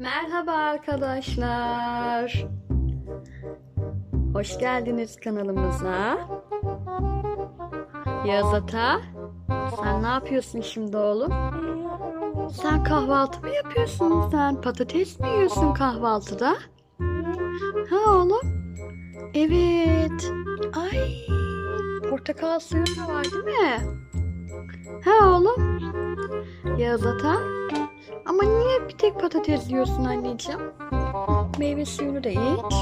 Merhaba arkadaşlar. Hoş geldiniz kanalımıza. Yağız Ata, sen ne yapıyorsun şimdi oğlum? Sen kahvaltı mı yapıyorsun? Sen patates mi yiyorsun kahvaltıda? Ha oğlum? Evet. Ay, portakal suyu da var değil mi? Ha oğlum? Yağız Ata, ama niye bir tek patates yiyorsun anneciğim? Meyve suyunu da iç.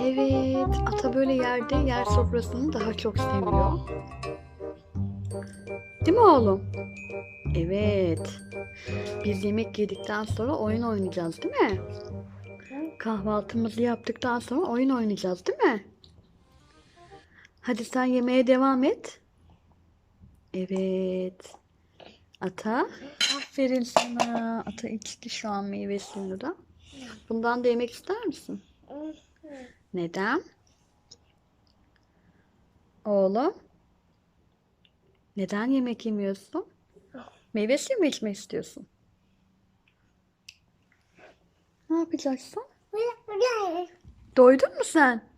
Evet, ata böyle yerde yer sofrasını daha çok seviyor. Değil mi oğlum? Evet. Biz yemek yedikten sonra oyun oynayacağız değil mi? Kahvaltımızı yaptıktan sonra oyun oynayacağız değil mi? Hadi sen yemeğe devam et. Evet. Ata. Aferin sana. Ata içti şu an meyve suyunu da. Bundan da yemek ister misin? Neden? Oğlum. Neden yemek yemiyorsun? Meyve suyu mu içmek istiyorsun? Ne yapacaksın? Doydun mu sen?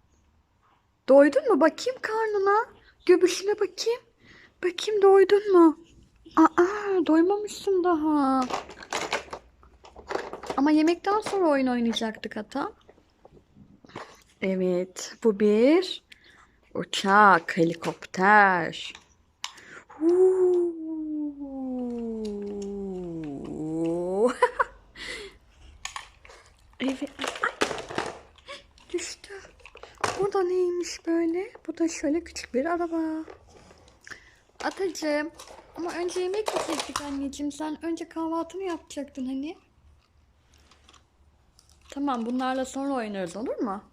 Doydun mu? Bakayım karnına. Göbüşüne bakayım. Bakayım doydun mu? Aa, doymamışsın daha. Ama yemekten sonra oyun oynayacaktık hata. Evet, bu bir uçak, helikopter. Evet, ay, düştü. Bu da neymiş böyle? Bu da şöyle küçük bir araba. Atacığım. Ama önce yemek yiyecektik anneciğim. Sen önce kahvaltını yapacaktın hani. Tamam bunlarla sonra oynarız olur mu?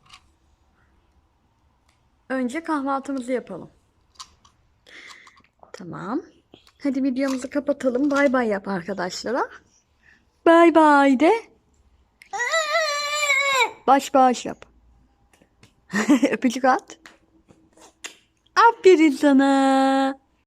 Önce kahvaltımızı yapalım. Tamam. Hadi videomuzu kapatalım. Bay bay yap arkadaşlara. Bay bay de. Baş baş yap. Öpücük at. Aferin sana.